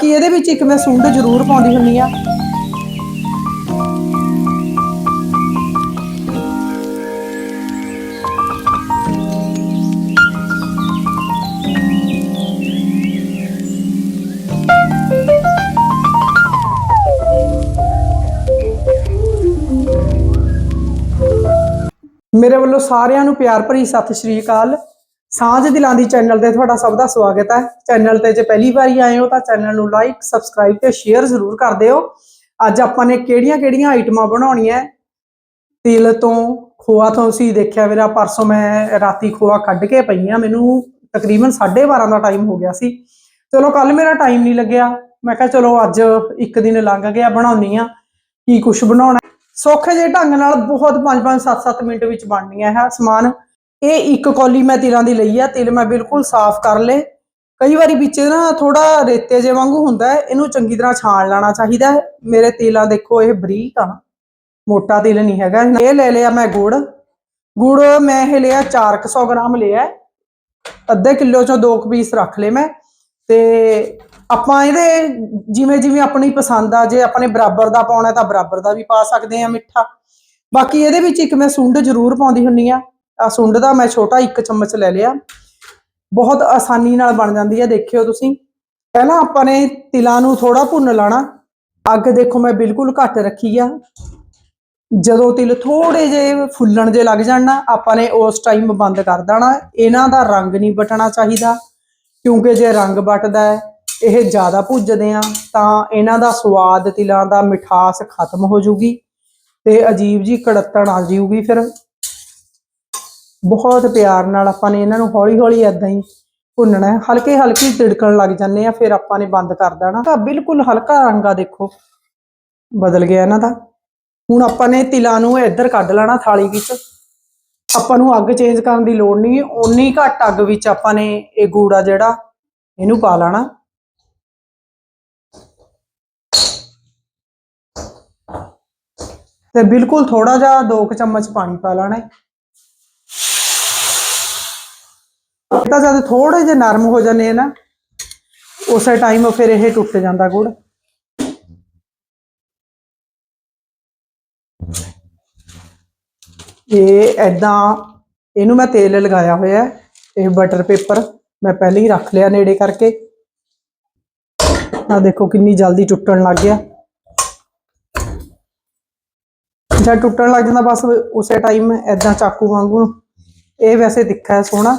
ਕਿ ਇਹਦੇ ਵਿੱਚ ਇੱਕ ਮੈਂ ਸੁੰਡ ਜ਼ਰੂਰ ਪਾਉਂਦੀ ਹੁੰਨੀ ਆ। ਮੇਰੇ ਵੱਲੋਂ ਸਾਰਿਆਂ ਨੂੰ ਪਿਆਰ ਭਰੀ ਸਤਿ ਸ਼੍ਰੀ ਅਕਾਲ। ਸਾਂਝ ਦਿਲਾਂ ਦੀ ਚੈਨਲ ਤੇ ਤੁਹਾਡਾ ਸਭ ਦਾ ਸਵਾਗਤ ਹੈ। ਚੈਨਲ ਤੇ ਜੇ ਪਹਿਲੀ ਵਾਰੀ ਆਏ ਹੋ ਤਾਂ ਚੈਨਲ ਨੂੰ ਲਾਈਕ ਸਬਸਕ੍ਰਾਈਬ ਤੇ ਸ਼ੇਅਰ ਜ਼ਰੂਰ ਕਰ ਦਿਓ। ਅੱਜ ਆਪਾਂ ਨੇ ਕਿਹੜੀਆਂ-ਕਿਹੜੀਆਂ ਆਈਟਮਾਂ ਬਣਾਉਣੀਆਂ ਤਿਲ ਤੋਂ ਖੋਆ ਤੋਂ ਅਸੀਂ ਦੇਖਿਆ ਮੇਰਾ ਪਰਸੋਂ ਮੈਂ ਰਾਤੀ ਖੋਆ ਕੱਢ ਕੇ ਪਈ ਆ ਮੈਨੂੰ ਤਕਰੀਬਨ 12:30 ਦਾ ਟਾਈਮ ਹੋ ਗਿਆ ਸੀ। ਚਲੋ ਕੱਲ ਮੇਰਾ ਟਾਈਮ ਨਹੀਂ ਲੱਗਿਆ। ਮੈਂ ਕਿਹਾ ਚਲੋ ਅੱਜ ਇੱਕ ਦਿਨ ਲੰਘ ਗਿਆ ਬਣਾਉਣੀ ਆ ਕੀ ਕੁਝ ਬਣਾਉਣਾ ਸੌਖੇ ਜਿਹੇ ਢੰਗ ਨਾਲ ਬਹੁਤ 5-5 7-7 ਮਿੰਟ ਵਿੱਚ ਬਣਨੀਆਂ ਹੈ ਸਮਾਨ। ਇਹ ਇੱਕ ਕੌਲੀ ਮੈਂ ਤਿਲਾਂ ਦੀ ਲਈ ਆ, ਤਿਲ ਮੈਂ ਬਿਲਕੁਲ ਸਾਫ਼ ਕਰ ਲਏ। ਕਈ ਵਾਰੀ ਵਿੱਚ ਨਾ ਥੋੜਾ ਰੇਤੇ ਜੇ ਵਾਂਗੂ ਹੁੰਦਾ ਹੈ, ਇਹਨੂੰ ਚੰਗੀ ਤਰ੍ਹਾਂ ਛਾਣ ਲੈਣਾ ਚਾਹੀਦਾ ਹੈ। ਮੇਰੇ ਤਿਲਾਂ ਦੇਖੋ, ਇਹ ਬਰੀਕ ਆ ਮੋਟਾ ਤਿਲ ਨਹੀਂ ਹੈਗਾ। ਇਹ ਲੈ ਲਿਆ ਮੈਂ ਗੁੜ। ਗੁੜ ਮੈਂ ਇਹ ਲਿਆ 400 ਗ੍ਰਾਮ ਲਿਆ ਅੱਧੇ ਕਿਲੋ ਚੋਂ ਦੋ ਕੁ ਪੀਸ ਰੱਖ ਲਏ ਮੈਂ। ਤੇ ਆਪਾਂ ਇਹਦੇ ਜਿਵੇਂ ਜਿਵੇਂ ਆਪਣੀ ਪਸੰਦ ਆ, ਜੇ ਆਪਣੇ ਬਰਾਬਰ ਦਾ ਪਾਉਣਾ ਤਾਂ ਬਰਾਬਰ ਦਾ ਵੀ ਪਾ ਸਕਦੇ ਆ ਮਿੱਠਾ। ਬਾਕੀ ਇਹਦੇ ਵਿੱਚ ਇੱਕ ਮੈਂ ਸੁੰਡ ਜ਼ਰੂਰ ਪਾਉਂਦੀ ਹੁੰਨੀ ਆ। ਆ ਸੁੰਡ ਦਾ ਮੈਂ ਛੋਟਾ ਇੱਕ ਚਮਚ ਲੈ ਲਿਆ। ਬਹੁਤ ਆਸਾਨੀ ਨਾਲ ਬਣ ਜਾਂਦੀ ਹੈ, ਦੇਖਿਓ ਤੁਸੀਂ। ਪਹਿਲਾਂ ਆਪਾਂ ਨੇ ਤਿਲਾਂ ਨੂੰ ਥੋੜਾ ਭੁੰਨ ਲਾਣਾ। ਅੱਗ ਦੇਖੋ ਮੈਂ ਬਿਲਕੁਲ ਘੱਟ ਰੱਖੀ ਆ। ਜਦੋਂ ਤਿਲ ਥੋੜੇ ਜੇ ਫੁੱਲਣ ਜੇ ਲੱਗ ਜਾਣ ਨਾ, ਆਪਾਂ ਨੇ ਉਸ ਟਾਈਮ ਬੰਦ ਕਰ ਦੇਣਾ। ਇਹਨਾਂ ਦਾ ਰੰਗ ਨਹੀਂ ਬਟਣਾ ਚਾਹੀਦਾ, ਕਿਉਂਕਿ ਜੇ ਰੰਗ ਬਟਦਾ ਹੈ, ਇਹ ਜ਼ਿਆਦਾ ਭੁੱਜਦੇ ਆ, ਤਾਂ ਇਹਨਾਂ ਦਾ ਸਵਾਦ ਤਿਲਾਂ ਦਾ ਮਿਠਾਸ ਖਤਮ ਹੋ ਜੂਗੀ ਤੇ ਅਜੀਬ ਜੀ ਕੜੱਤਣ ਆ ਜੂਗੀ ਫਿਰ। ਬਹੁਤ ਪਿਆਰ ਨਾਲ ਆਪਾਂ ਨੇ ਇਹਨਾਂ ਨੂੰ ਹੌਲੀ ਹੌਲੀ ਐਦਾਂ ਹੀ ਭੁੰਨਣਾ ਹੈ। ਹਲਕੇ ਹਲਕੀ ਤਿੜਕਣ ਲੱਗ ਜਾਂਦੇ ਆ, ਫਿਰ ਆਪਾਂ ਨੇ ਬੰਦ ਕਰ ਦੇਣਾ। ਤਾਂ ਬਿਲਕੁਲ ਹਲਕਾ ਰੰਗ ਆ ਦੇਖੋ, ਬਦਲ ਗਿਆ ਇਹਨਾਂ ਦਾ। ਹੁਣ ਆਪਾਂ ਨੇ ਤਿਲਾਂ ਨੂੰ ਇੱਧਰ ਕੱਢ ਲੈਣਾ ਥਾਲੀ ਵਿੱਚ। ਆਪਾਂ ਨੂੰ ਅੱਗ ਚੇਂਜ ਕਰਨ ਦੀ ਲੋੜ ਨਹੀਂ, ਓਨੀ ਘੱਟ ਅੱਗ ਵਿੱਚ ਆਪਾਂ ਨੇ ਇਹ ਗੂੜਾ ਜਿਹੜਾ, ਇਹਨੂੰ ਪਾ ਲੈਣਾ। ਤੇ ਬਿਲਕੁਲ ਥੋੜਾ ਜਿਹਾ 2 ਚਮਚ ਪਾਣੀ ਪਾ ਲੈਣਾ ਹੈ ਇਹ ਤਾਂ ਜਦ ਥੋੜੇ ਜਿਹੇ ਨਰਮ ਹੋ ਜਾਂਦੇ ਆ ਨਾ, ਉਸੇ ਟਾਈਮ ਫਿਰ ਇਹ ਟੁੱਟ ਜਾਂਦਾ ਗੁੜ। ਇਹ ਐਦਾਂ ਇਹਨੂੰ ਮੈਂ ਤੇਲ ਲਗਾਇਆ ਹੋਇਆ, ਇਹ ਬਟਰ ਪੇਪਰ ਮੈਂ ਪਹਿਲਾਂ ਹੀ ਰੱਖ ਲਿਆ ਨੇੜੇ ਕਰਕੇ। ਆ ਦੇਖੋ ਕਿੰਨੀ ਜਲਦੀ ਟੁੱਟਣ ਲੱਗ ਗਿਆ। ਜਦ ਟੁੱਟਣ ਲੱਗ ਜਾਂਦਾ ਬਸ ਉਸੇ ਟਾਈਮ ਐਦਾਂ ਚਾਕੂ ਵਾਂਗੂ। ਇਹ ਵੈਸੇ ਦਿਖਾ ਹੈ, ਸੋਹਣਾ।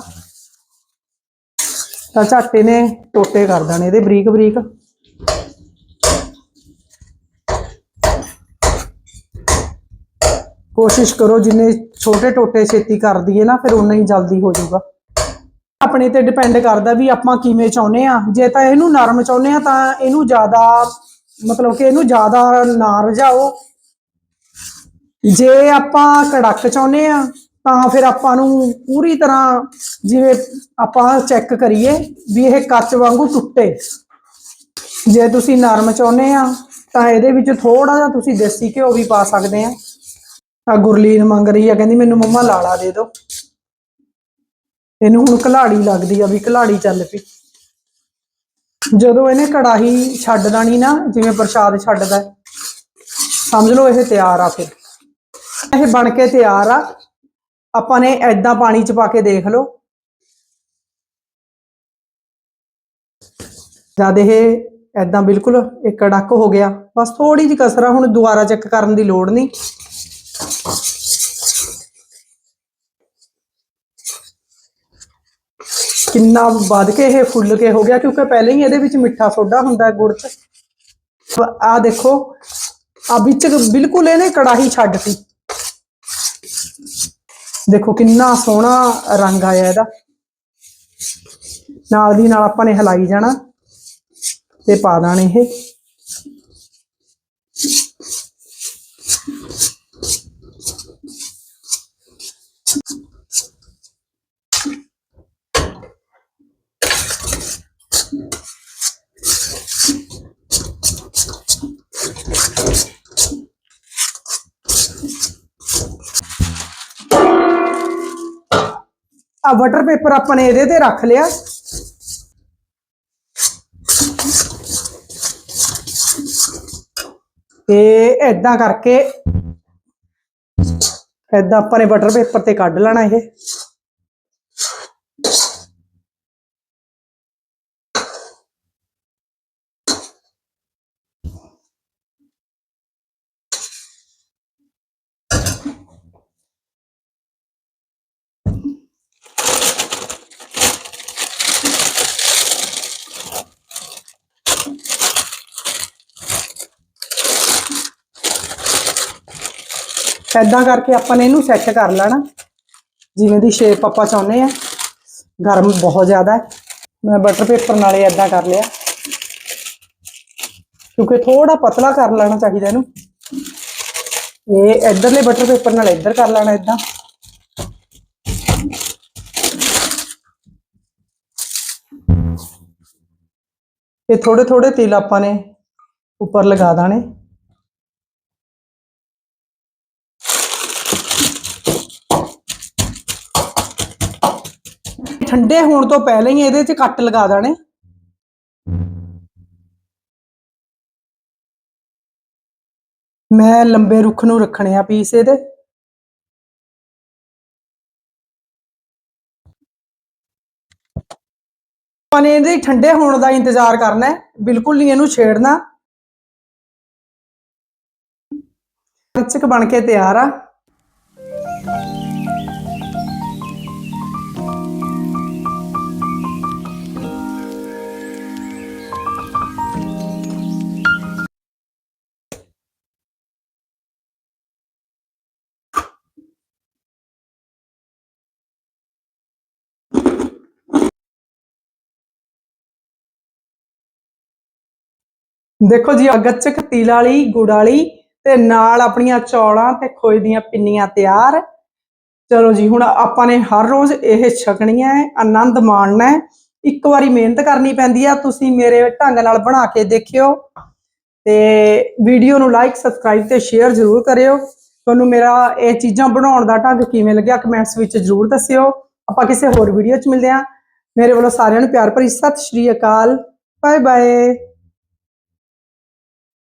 ਤਾਂ ਝਾਟੇ ਨੇ ਟੋਟੇ ਕਰ ਦੇਣੇ ਇਹਦੇ ਬਰੀਕ ਬਰੀਕ। ਕੋਸ਼ਿਸ਼ ਕਰੋ ਜਿੰਨੇ ਛੋਟੇ ਟੋਟੇ ਛੇਤੀ ਕਰ ਦਈਏ ਨਾ, ਫਿਰ ਉਨਾ ਹੀ ਜਲਦੀ ਹੋ ਜਾਊਗਾ। ਆਪਣੇ ਤੇ ਡਿਪੈਂਡ ਕਰਦਾ ਵੀ ਆਪਾਂ ਕਿਵੇਂ ਚਾਹੁੰਦੇ ਆ ਜੇ ਤਾਂ ਇਹਨੂੰ ਨਰਮ ਚਾਹੁੰਦੇ ਆ ਤਾਂ ਇਹਨੂੰ ਜ਼ਿਆਦਾ, ਮਤਲਬ ਕਿ ਇਹਨੂੰ ਜ਼ਿਆਦਾ ਨਾ ਰਝਾਓ ਜੇ ਆਪਾਂ ਕੜਕ ਚਾਹੁੰਦੇ ਆ ਤਾਂ ਫਿਰ ਆਪਾਂ ਨੂੰ ਪੂਰੀ ਤਰ੍ਹਾਂ ਜਿਵੇਂ ਆਪਾਂ ਚੈੱਕ ਕਰੀਏ ਵੀ ਇਹ ਕੱਚ ਵਾਂਗੂ ਟੁੱਟੇ। ਜੇ ਤੁਸੀਂ ਨਰਮ ਚਾਹੁੰਦੇ ਆ, ਤਾਂ ਇਹਦੇ ਵਿੱਚ ਥੋੜਾ ਜਿਹਾ ਤੁਸੀਂ ਦੇਸੀ ਘਿਓ ਵੀ ਪਾ ਸਕਦੇ ਆ। ਆ ਗੁਰਲੀਨ ਮੰਗ ਰਹੀ ਆ, ਕਹਿੰਦੀ ਮੈਨੂੰ ਮੰਮਾ ਲਾਲਾ ਦੇ ਦਿਓ। ਇਹਨੂੰ ਹੁਣ ਕਲਾੜੀ ਲੱਗਦੀ ਆ ਵੀ ਕਲਾੜੀ ਚੱਲ ਪਈ। ਜਦੋਂ ਇਹਨੇ ਕੜਾਹੀ ਛੱਡ ਦੇਣੀ ਨਾ, ਜਿਵੇਂ ਪ੍ਰਸ਼ਾਦ ਛੱਡਦਾ, ਸਮਝ ਲਓ ਇਹ ਤਿਆਰ ਆ ਫਿਰ। ਇਹ ਬਣ ਕੇ ਤਿਆਰ ਆ। ਆਪਾਂ ਨੇ ਐਦਾਂ ਪਾਣੀ ਚ ਪਾ ਕੇ ਦੇਖ ਲਓ। ਜਦ ਇਹ ਐਦਾਂ ਬਿਲਕੁਲ ਇੱਕ ਕੜਕ ਹੋ ਗਿਆ, ਬਸ ਥੋੜੀ ਜਿਹੀ ਕਸਰ ਹੁਣ ਦੁਬਾਰਾ ਚੈੱਕ ਕਰਨ ਦੀ ਲੋੜ ਨਹੀਂ। ਕਿੰਨਾ ਵੱਧ ਕੇ ਇਹ ਫੁੱਲ ਕੇ ਹੋ ਗਿਆ, ਕਿਉਂਕਿ ਪਹਿਲੇ ਹੀ ਇਹਦੇ ਵਿੱਚ ਮਿੱਠਾ ਸੋਡਾ ਹੁੰਦਾ ਗੁੜ 'ਚ। ਆ ਦੇਖੋ ਆ ਵਿੱਚ ਬਿਲਕੁਲ ਇਹਨੇ ਕੜਾਹੀ ਛੱਡਤੀ ਦੇਖੋ ਕਿੰਨਾ ਸੋਹਣਾ ਰੰਗ ਆਇਆ ਇਹਦਾ। ਨਾਲ ਦੀ ਨਾਲ ਆਪਾਂ ਨੇ ਹਲਾਈ ਜਾਣਾ ਤੇ ਪਾ ਦੇਣੇ ਇਹ। आ वटर पेपर अपने ये दे, रख लिया। इदा करके इदा अपने वटर पेपर से क्ड लेना यह ਐਦਾਂ ਕਰਕੇ ਆਪਾਂ ਨੇ ਇਹਨੂੰ ਸੈੱਟ ਕਰ ਲੈਣਾ। ਜਿਵੇਂ ਦੀ ਸ਼ੇਪ ਆਪਾਂ ਚਾਹੁੰਦੇ ਆ। ਗਰਮ ਬਹੁਤ ਜ਼ਿਆਦਾ ਹੈ। ਮੈਂ ਬਟਰ ਪੇਪਰ ਨਾਲੇ ਐਦਾਂ ਕਰ ਲਿਆ। ਕਿਉਂਕਿ ਥੋੜਾ ਪਤਲਾ ਕਰ ਲੈਣਾ ਚਾਹੀਦਾ ਇਹਨੂੰ। ਇਹ ਇਧਰਲੇ ਬਟਰ ਪੇਪਰ ਨਾਲ ਇੱਧਰ ਕਰ ਲੈਣਾ ਇਦਾਂ ਇਹ ਥੋੜੇ ਥੋੜੇ ਤਿਲ ਆਪਾਂ ਨੇ ਉੱਪਰ ਲਗਾ ਦੇਣੇ। ਠੰਡੇ ਹੋਣ ਤੋਂ ਪਹਿਲਾਂ ਹੀ ਇਹਦੇ 'ਚ ਕੱਟ ਲਗਾ ਦੇਣੇ। ਮੈਂ ਲੰਬੇ ਰੁੱਖ ਨੂੰ ਰੱਖਣੇ ਆ ਪੀਸ ਇਹਦੇ। ਆਪਾਂ ਇਹਦੇ ਠੰਡੇ ਹੋਣ ਦਾ ਇੰਤਜ਼ਾਰ ਕਰਨਾ ਹੈ, ਬਿਲਕੁਲ ਨਹੀਂ ਇਹਨੂੰ ਛੇੜਨਾ। ਚਿਕ ਬਣ ਕੇ ਤਿਆਰ ਆ। ਦੇਖੋ ਜੀ ਅਗੱਚਕ ਤਿਲ ਵਾਲੀ, ਗੁੜ ਵਾਲੀ ਤੇ ਨਾਲ ਆਪਣੀਆਂ ਚੌਲਾਂ ਤੇ ਖੋਏ ਦੀਆਂ ਪਿੰਨੀਆਂ ਤਿਆਰ। ਚਲੋ ਜੀ, ਹੁਣ ਆਪਾਂ ਨੇ ਹਰ ਰੋਜ਼ ਇਹ ਛਕਣੀਆਂ ਹੈ, ਆਨੰਦ ਮਾਣਨਾ ਹੈ। ਇੱਕ ਵਾਰੀ ਮਿਹਨਤ ਕਰਨੀ ਪੈਂਦੀ ਆ, ਤੁਸੀਂ ਮੇਰੇ ਢੰਗ ਨਾਲ ਬਣਾ ਕੇ ਦੇਖਿਓ। ਤੇ ਵੀਡੀਓ ਨੂੰ ਲਾਈਕ ਸਬਸਕ੍ਰਾਈਬ ਤੇ ਸ਼ੇਅਰ ਜ਼ਰੂਰ ਕਰਿਓ। ਤੁਹਾਨੂੰ ਮੇਰਾ ਇਹ ਚੀਜ਼ਾਂ ਬਣਾਉਣ ਦਾ ਢੰਗ ਕਿਵੇਂ ਲੱਗਿਆ ਕਮੈਂਟਸ ਵਿੱਚ ਜ਼ਰੂਰ ਦੱਸਿਓ। ਆਪਾਂ ਕਿਸੇ ਹੋਰ ਵੀਡੀਓ 'ਚ ਮਿਲਦੇ ਹਾਂ। ਮੇਰੇ ਵੱਲੋਂ ਸਾਰਿਆਂ ਨੂੰ ਪਿਆਰ ਭਰੀ ਸਤਿ ਸ਼੍ਰੀ ਅਕਾਲ। Bye bye